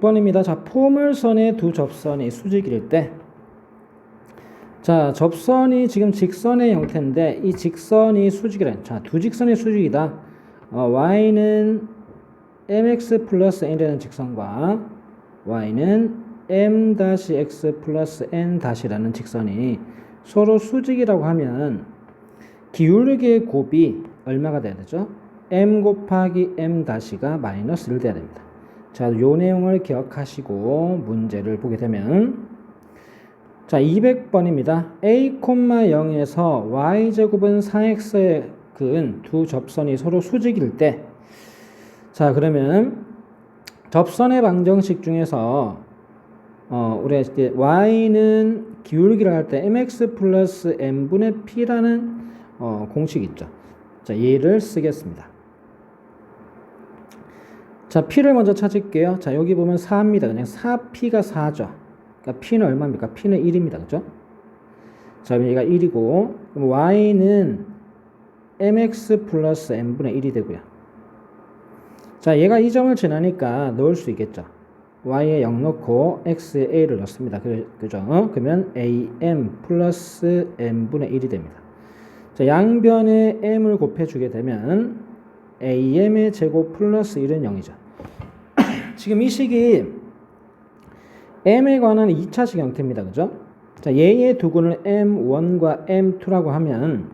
2번입니다. 자, 포물선의 두 접선이 수직일 때, 자, 접선이 지금 직선의 형태인데, 이 직선이 수직이래. 자, 두 직선이 수직이다. 어, y는 mx 플러스 n이라는 직선과 y는 m-x 플러스 n-라는 직선이 서로 수직이라고 하면 기울기의 곱이 얼마가 돼야 되죠? m 곱하기 m-가 마이너스 1 돼야 됩니다. 자, 요 내용을 기억하시고 문제를 보게 되면 자, 200번입니다. a, 0에서 y제곱은 4x의 그은 두 접선이 서로 수직일 때 자, 그러면 접선의 방정식 중에서 어, 우리가 이제 y는 기울기를 할 때 mx 플러스 n분의 p라는 어, 공식이 있죠. 자, 얘를 쓰겠습니다. 자, P를 먼저 찾을게요. 자, 여기 보면 4입니다. 그냥 4P가 4죠. 그러니까 P는 얼마입니까? P는 1입니다. 그죠? 자, 얘가 1이고, 그럼 Y는 MX 플러스 N분의 1이 되고요. 자, 얘가 이 점을 지나니까 넣을 수 있겠죠. Y에 0 넣고 X에 A를 넣습니다. 그, 그죠? 어? 그러면 AM 플러스 N분의 1이 됩니다. 자, 양변에 M을 곱해주게 되면 AM의 제곱 플러스 1은 0이죠. 지금 이 식이 m에 관한 2차식 형태입니다. 그죠? 자, 얘의 두 근을 m1과 m2라고 하면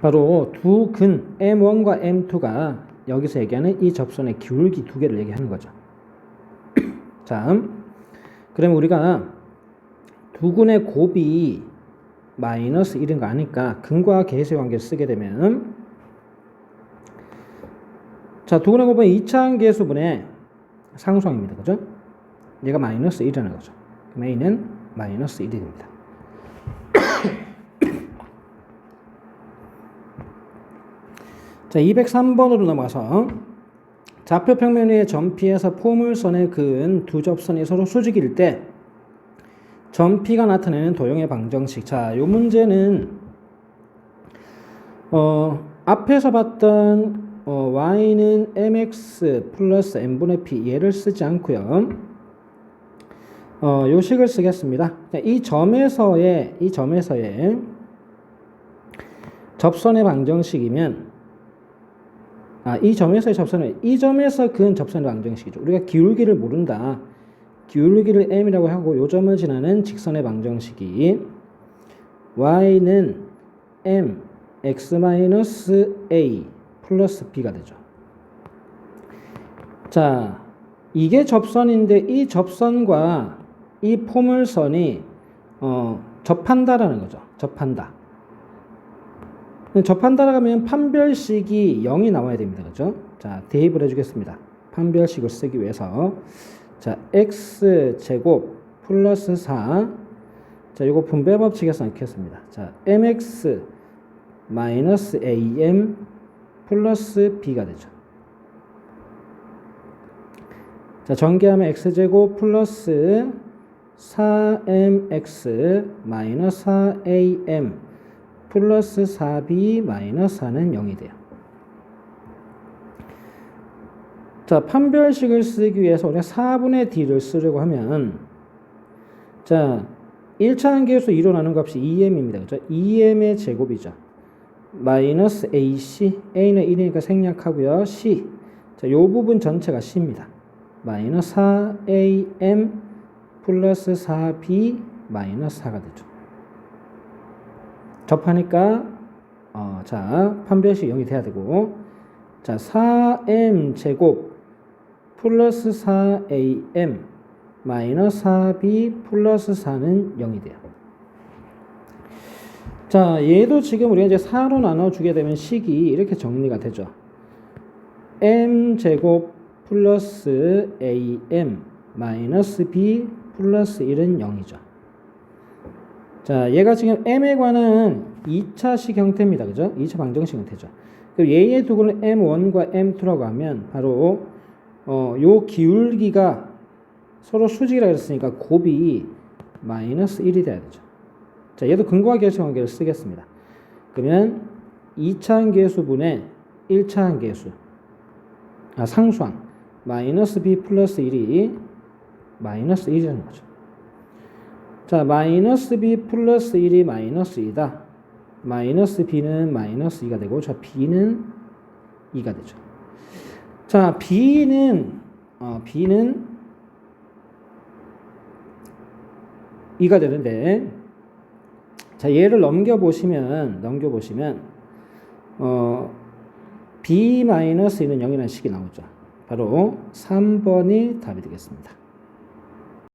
바로 두 근 m1과 m2가 여기서 얘기하는 이 접선의 기울기 두 개를 얘기하는 거죠. 자, 그러면 우리가 두 근의 곱이 마이너스 1인 거 아니까 근과 계수의 관계를 쓰게 되면 자, 두 근의 곱은 2차항 계수분의 상수항입니다. 그죠? 얘가 마이너스 1이라는 거죠. 그럼 A는 마이너스 1이 됩니다. 자, 203번으로 넘어가서 좌표 평면 위의 점피에서 포물선의 그은 두 접선이 서로 수직일 때 점피가 나타내는 도형의 방정식. 자, 요 문제는 어, 앞에서 봤던 어, y는 mx 플러스 n분의 p 얘를 쓰지 않고요. 어, 요 식을 쓰겠습니다. 이 점에서의 이 점에서의 접선의 방정식이면 아, 이 점에서의 접선은 이 점에서 그은 접선의 방정식이죠. 우리가 기울기를 모른다. 기울기를 m이라고 하고 요 점을 지나는 직선의 방정식이 y는 m x a 플러스 b가 되죠. 자, 이게 접선인데 이 접선과 이 포물선이 어, 접한다라는 거죠. 접한다. 접한다라고 하면 판별식이 0이 나와야 됩니다. 그죠? 자, 대입을 해주겠습니다. 판별식을 쓰기 위해서. 자, x 제곱 플러스 4. 자, 이거 분배 법칙에서 넣겠습니다. 자, mx 마이너스 am 플러스 b가 되죠. 자, 전개하면 x제곱 플러스 4mx 마이너스 4am 플러스 4b 마이너스 4는 0이 돼요. 자, 판별식을 쓰기 위해서 우리가 4분의 d를 쓰려고 하면 자, 1차 한계수 2로 나눈 값이 2m입니다. 그죠? 2m의 제곱이죠. 마이너스 AC, A는 1이니까 생략하고요. C, 자, 요 부분 전체가 C입니다. 마이너스 4AM 플러스 4B 마이너스 4가 되죠. 접하니까 어, 자 판별식 0이 돼야 되고 자 4m 제곱 플러스 4am 마이너스 4b 플러스 4는 0이 돼요. 자 얘도 지금 우리가 이제 4로 나눠주게 되면 식이 이렇게 정리가 되죠. m 제곱 플러스 am 마이너스 b 플러스 1은 0이죠. 자, 얘가 지금 m에 관한 2차식 형태입니다. 그죠? 2차 방정식 형태죠. 그럼 얘의 두 근을 m1과 m2라고 하면 바로 어, 요 기울기가 서로 수직이라 그랬으니까 곱이 마이너스 1이 돼야 되죠. 자, 얘도 근거와 결정 관계를 쓰겠습니다. 그러면 2차 한계수분의 1차 한계수 아, 상수항 마이너스 b 플러스 1이 마이너스 1이라는 거죠. 자, 마이너스 b 플러스 1이 마이너스 2다. 마이너스 b는 마이너스 2가 되고, 자, b는 2가 되죠. 자, b는, 어, b는 2가 되는데, 자, 얘를 넘겨보시면, 넘겨보시면, 어, b 마이너스 2는 0이라는 식이 나오죠. 바로 3번이 답이 되겠습니다.